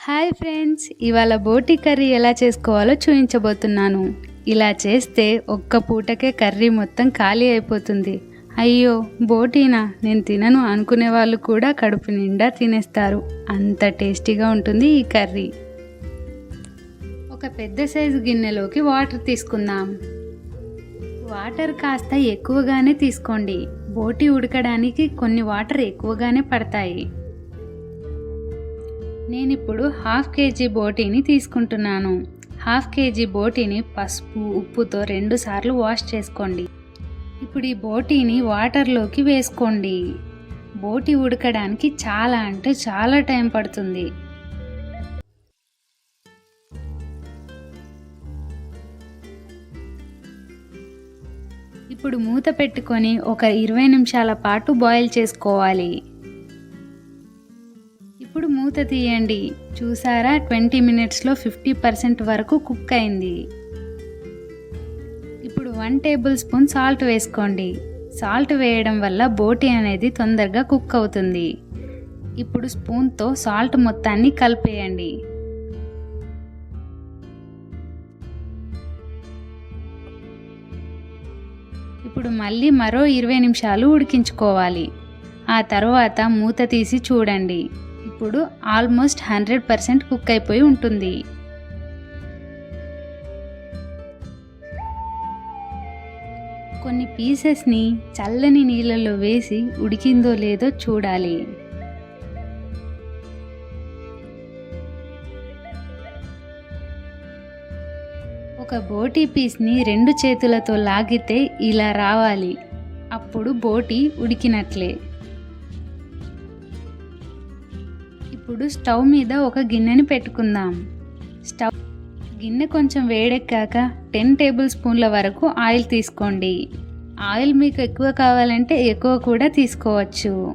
Hi friends ఇవాళ బోటి curry ఎలా చేసుకోవాలో చూపించబోతున్నాను ఇలా చేస్తే ఒక్క పూటకే కర్రీ మొత్తం ఖాళీ అయిపోతుంది. అయ్యో బోటీనా? నేను తినను అనుకునే వాళ్ళు కూడా కడుపు నిండా తినేస్తారు. అంత టేస్టీగా ఉంటుంది ఈ కర్రీ. ఒక పెద్ద సైజు గిన్నెలోకి వాటర్ తీసుకుందాం. వాటర్ కాస్త ఎక్కువగానే తీసుకోండి. బోటి ఉడకడానికి కొన్ని వాటర్ ఎక్కువగానే పడతాయి. నేను ఇప్పుడు హాఫ్ కేజీ బోటీని తీసుకుంటున్నాను. హాఫ్ కేజీ బోటీని పసుపు ఉప్పుతో రెండు సార్లు వాష్ చేసుకోండి. ఇప్పుడు ఈ బోటీని వాటర్లోకి వేసుకోండి. బోటి ఉడకడానికి చాలా అంటే చాలా టైం పడుతుంది. ఇప్పుడు మూత పెట్టుకొని ఒక ఇరవై నిమిషాల పాటు బాయిల్ చేసుకోవాలి. ఇప్పుడు మూత తీయండి. చూసారా? ట్వంటీ మినిట్స్లో ఫిఫ్టీ పర్సెంట్ వరకు కుక్ అయింది. ఇప్పుడు వన్ టేబుల్ స్పూన్ సాల్ట్ వేసుకోండి. సాల్ట్ వేయడం వల్ల బోటి అనేది తొందరగా కుక్ అవుతుంది. ఇప్పుడు స్పూన్తో సాల్ట్ మొత్తాన్ని కలిపేయండి. ఇప్పుడు మళ్ళీ మరో ఇరవై నిమిషాలు ఉడికించుకోవాలి. ఆ తర్వాత మూత తీసి చూడండి. ఇప్పుడు ఆల్మోస్ట్ హండ్రెడ్ పర్సెంట్ కుక్ అయిపోయి ఉంటుంది. కొన్ని పీసెస్ని చల్లని నీళ్ళలో వేసి ఉడికిందో లేదో చూడాలి. ఒక బోటీ పీస్ని రెండు చేతులతో లాగితే ఇలా రావాలి. అప్పుడు బోటి ఉడికినట్లే. ఇప్పుడు స్టవ్ మీద ఒక గిన్నెని పెట్టుకుందాం. స్టవ్ గిన్నె కొంచెం వేడెక్కాక టెన్ టేబుల్ స్పూన్ల వరకు ఆయిల్ తీసుకోండి. ఆయిల్ మీకు ఎక్కువ కావాలంటే ఎక్కువ కూడా తీసుకోవచ్చు.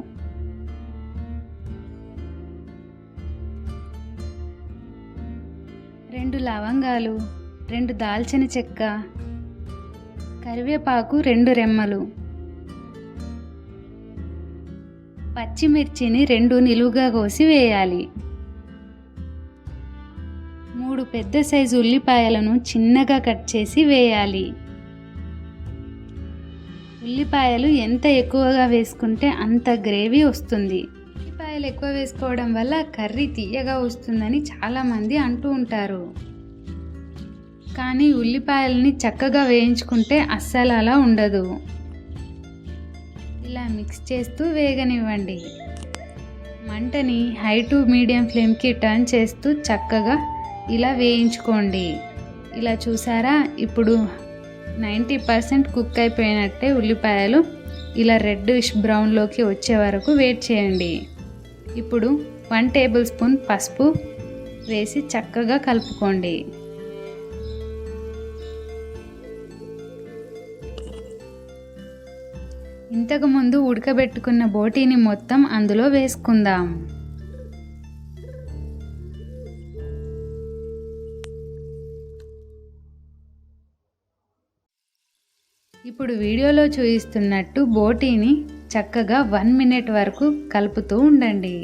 రెండు లవంగాలు రెండు దాల్చిన చెక్క కరివేపాకు రెండు రెమ్మలు. పచ్చిమిర్చిని రెండు నిలువుగా కోసి వేయాలి. మూడు పెద్ద సైజు ఉల్లిపాయలను చిన్నగా కట్ చేసి వేయాలి. ఉల్లిపాయలు ఎంత ఎక్కువగా వేసుకుంటే అంత గ్రేవీ వస్తుంది. ఉల్లిపాయలు ఎక్కువ వేసుకోవడం వల్ల కర్రీ తీయగా వస్తుందని చాలామంది అంటూ ఉంటారు. కానీ ఉల్లిపాయలని చక్కగా వేయించుకుంటే అస్సలు అలా ఉండదు. ఇలా మిక్స్ చేస్తూ వేగనివ్వండి. మంటని హై టు మీడియం ఫ్లేమ్కి టర్న్ చేస్తూ చక్కగా ఇలా వేయించుకోండి. ఇలా చూసారా? ఇప్పుడు నైంటీ పర్సెంట్ కుక్ అయిపోయినట్టే ఉల్లిపాయలు ఇలా రెడ్డిష్ బ్రౌన్లోకి వచ్చే వరకు వెయిట్ చేయండి. ఇప్పుడు వన్ టేబుల్ స్పూన్ పసుపు వేసి చక్కగా కలుపుకోండి. ఇంతకుముందు ఉడకబెట్టుకున్న బోటీని మొత్తం అందులో వేసుకుందాం. ఇప్పుడు వీడియోలో చూపిస్తున్నట్టు బోటీని చక్కగా వన్ మినిట్ వరకు కలుపుతూ ఉండండి.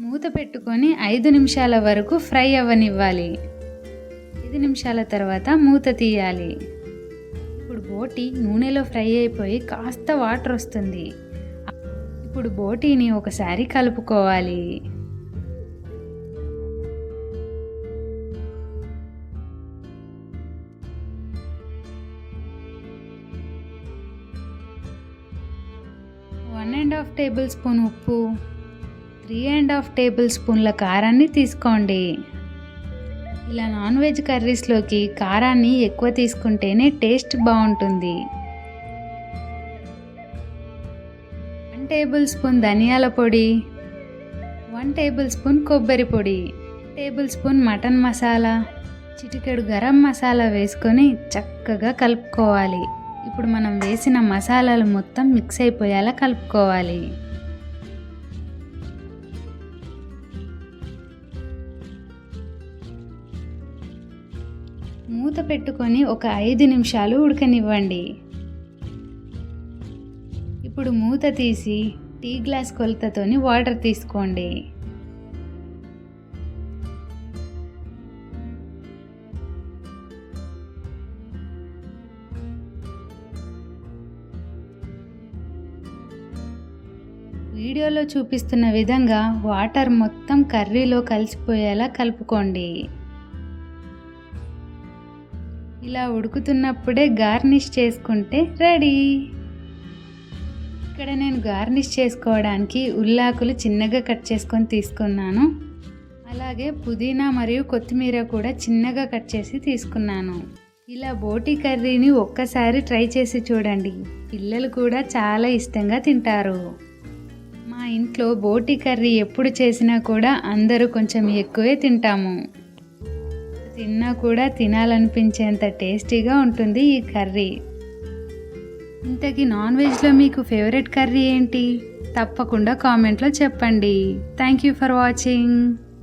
మూత పెట్టుకొని ఐదు నిమిషాల వరకు ఫ్రై అవ్వనివ్వాలి. ఐదు నిమిషాల తర్వాత మూత తీయాలి. ఇప్పుడు బోటి నూనెలో ఫ్రై అయిపోయి కాస్త వాటర్ వస్తుంది. ఇప్పుడు బోటీని ఒకసారి కలుపుకోవాలి. One and half tablespoon ఉప్పు త్రీ అండ్ హాఫ్ టేబుల్ స్పూన్ల కారాన్ని తీసుకోండి. ఇలా నాన్ వెజ్ కర్రీస్లోకి కారాన్ని ఎక్కువ తీసుకుంటేనే టేస్ట్ బాగుంటుంది. వన్ టేబుల్ స్పూన్ ధనియాల పొడి వన్ టేబుల్ స్పూన్ కొబ్బరి పొడి టేబుల్ స్పూన్ మటన్ మసాలా చిటికెడు గరం మసాలా వేసుకొని చక్కగా కలుపుకోవాలి. ఇప్పుడు మనం వేసిన మసాలాలు మొత్తం మిక్స్ అయిపోయేలా కలుపుకోవాలి. మూత పెట్టుకొని ఒక ఐదు నిమిషాలు ఉడకనివ్వండి. ఇప్పుడు మూత తీసి టీ గ్లాస్ కొలతతోని వాటర్ తీసుకోండి. వీడియోలో చూపిస్తున్న విధంగా వాటర్ మొత్తం కర్రీలో కలిసిపోయేలా కలుపుకోండి. ఇలా ఉడుకుతున్నప్పుడే గార్నిష్ చేసుకుంటే రెడీ. ఇక్కడ నేను గార్నిష్ చేసుకోవడానికి ఉల్లాకులు చిన్నగా కట్ చేసుకొని తీసుకున్నాను. అలాగే పుదీనా మరియు కొత్తిమీర కూడా చిన్నగా కట్ చేసి తీసుకున్నాను. ఇలా బోటి కర్రీని ఒక్కసారి ట్రై చేసి చూడండి. పిల్లలు కూడా చాలా ఇష్టంగా తింటారు. మా ఇంట్లో బోటి కర్రీ ఎప్పుడు చేసినా కూడా అందరూ కొంచెం ఎక్కువే తింటాము. తిన్నా కూడా తినాలనిపించేంత టేస్టీగా ఉంటుంది ఈ కర్రీ. ఇంతకీ నాన్ వెజ్లో మీకు ఫేవరెట్ కర్రీ ఏంటి? తప్పకుండా కామెంట్లో చెప్పండి. Thank you for watching.